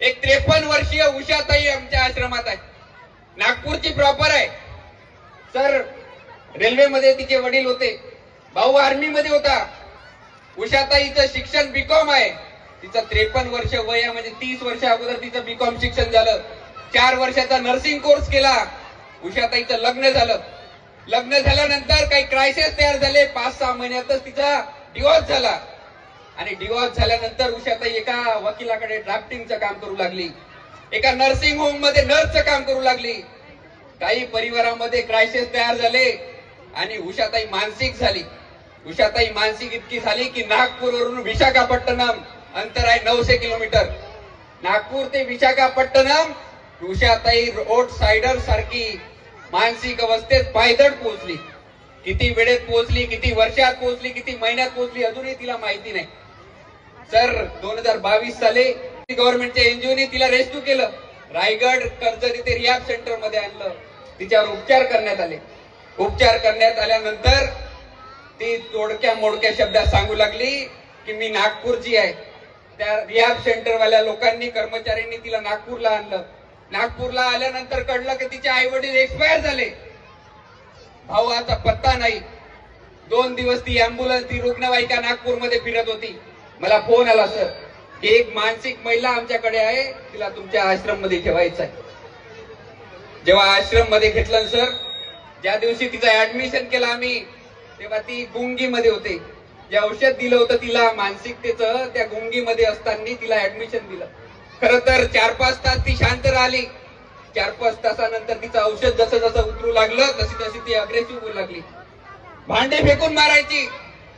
एक त्रेपन्न वर्षीय उषाताई आमच्या आश्रमात आहे. नागपूरची प्रॉपर आहे. सर रेल्वेमध्ये तिचे वडील होते. भाऊ आर्मी मध्ये होता. उषाताईचं शिक्षण बीकॉम आहे. तिचं त्रेपन्न वर्ष वय आहे म्हणजे तीस वर्ष अगोदर तिचं बीकॉम शिक्षण झालं. चार वर्षाचा नर्सिंग कोर्स केला. उषाताईचं लग्न झालं. लग्न झाल्यानंतर काही क्रायसिस तयार झाले. पाच सहा महिन्यातच तिचा डिवॉर्स झाला. आणि डिवॉर्स झाल्यानंतर उषाताई एका वकिलाकडे ड्राफ्टिंगचं काम करू लागली. एका नर्सिंग होममध्ये नर्सचं काम करू लागली. काही परिवारामध्ये क्रायसिस तयार झाले आणि उषाताई मानसिक झाली. उषाताई मानसिक इतकी झाली की नागपूरवरून विशाखापट्टणम अंतर आहे नऊशे किलोमीटर. नागपूर ते विशाखापट्टणम उषाताई रोड सायडर सारखी मानसिक अवस्थेत पायदळ पोहोचली. किती वेळेत पोहोचली किती वर्षात पोहोचली किती महिन्यात पोहोचली अजूनही तिला माहिती नाही. सर दोन हजार बावीस साली गव्हर्नमेंटच्या एनजीओने तिला रेस्क्यू केलं. रायगड कर्जत इथे रिहॅब सेंटरमध्ये आणलं. तिच्यावर उपचार करण्यात आले. उपचार करण्यात आल्यानंतर ती तोडक्या मोडक्या शब्दात सांगू लागली की मी नागपूरची आहे. त्या रिहॅब सेंटर वाल्या लोकांनी कर्मचाऱ्यांनी तिला नागपूरला आणलं. नागपूरला आल्यानंतर कळलं की तिचे आई वडील एक्सपायर झाले. भाऊ आता पत्ता नाही. दोन दिवस ती अँब्युलन्स ती रुग्णवाहिका नागपूरमध्ये फिरत होती. मला फोन आला सर की एक मानसिक महिला आमच्याकडे आहे तिला तुमच्या आश्रममध्ये ठेवायचं आहे. जेव्हा आश्रममध्ये घेतलं ना सर ज्या दिवशी तिचं ऍडमिशन केलं आम्ही तेव्हा ती गुंगी मध्ये होते. जे औषध दिलं होतं तिला मानसिकतेचं त्या गुंगी मध्ये असताना तिला ऍडमिशन दिलं. खर तर चार पाच तास ती शांत राहिली. चार पाच तासानंतर तिचं औषध जसं जसं उतरू लागलं तशी तशी ती अग्रेसिव्ह होऊ लागली. भांडे फेकून मारायची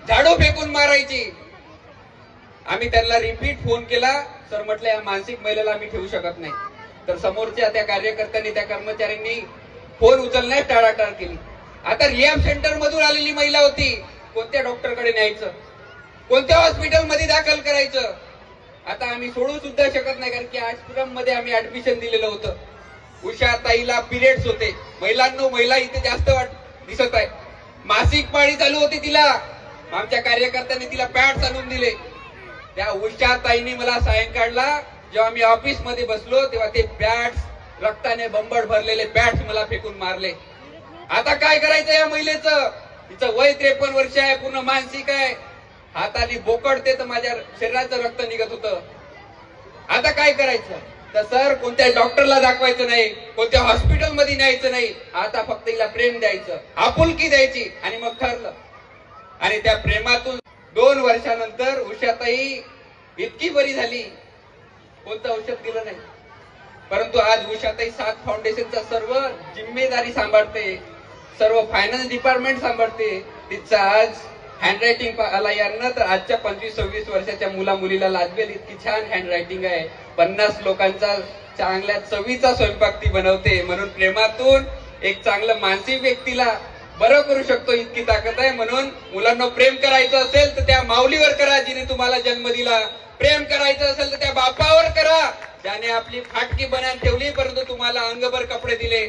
झाडू फेकून मारायची आम्ही त्यांना रिपीट फोन केला. सर म्हटलं या मानसिक महिलेला आम्ही ठेवू शकत नाही. तर समोरच्या त्या कार्यकर्त्यांनी त्या कर्मचाऱ्यांनी फोन उचलण्यास टाळाटाळ केली. आता रिहॅब सेंटर मधून आलेली महिला होती. कोणत्या डॉक्टरकडे न्यायचं? कोणत्या हॉस्पिटलमध्ये दाखल करायचं? आता आम्ही सोडू सुद्धा शकत नाही कारण की आश्रममध्ये आम्ही ऍडमिशन दिलेलं होतं. उषा ताईला पिरियड्स होते. महिलांनो महिला इथे जास्त वाट दिसत आहे. मासिक पाळी चालू होती तिला. आमच्या कार्यकर्त्यांनी तिला पॅड्स आणून दिले. त्या उषा ताईंनी मला सायंकाळला जेव्हा मी ऑफिसमध्ये बसलो तेव्हा ते बॅट्स रक्ताने बंबड भरलेले बॅट्स मला फेकून मारले. आता काय करायचं या महिलेचं? तिचं वय त्रेपन्न वर्ष आहे पूर्ण मानसिक आहे. हाताने बोकडते तर माझ्या शरीराचं रक्त निघत होतं. आता काय करायचं? तर सर कोणत्या डॉक्टरला दाखवायचं नाही कोणत्या हॉस्पिटलमध्ये न्यायचं नाही. आता फक्त हिला प्रेम द्यायचं. आपुलकी द्यायची आणि मग ठरलं. आणि त्या प्रेमातून दोन वर्षानंतर उषाताई इतकी बरी झाली. कोणतं औषध दिलं नाही. परंतु आज उषाताई सात फाउंडेशनचा सर्व जिम्मेदारी सांभाळते. सर्व फायनान्स डिपार्टमेंट सांभाळते. तिचा आज हँडरायटिंग आला यांना तर आजच्या पंचवीस सव्वीस वर्षाच्या मुला मुलीला लाजवेल. इतकी छान हँडरायटिंग आहे. पन्नास लोकांचा चांगल्या चवीचा स्वयंपाक ती बनवते. म्हणून प्रेमातून एक चांगलं मानसिक व्यक्तीला बरं करू शकतो इतकी ताकद आहे. म्हणून मुलांना प्रेम करायचं असेल तर त्या माऊलीवर करा जिने तुम्हाला जन्म दिला. प्रेम करायचं असेल तर त्या बापावर करा. ज्याने आपली फाटकी बनान ठेवली परंतु तुम्हाला अंगभर कपडे दिले.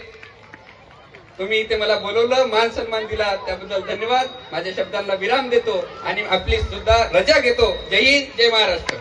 तुम्ही इथे मला बोलवलं मान सन्मान दिला त्याबद्दल धन्यवाद. माझ्या शब्दांना विराम देतो आणि आपली सुद्धा रजा घेतो. जय हिंद जय महाराष्ट्र.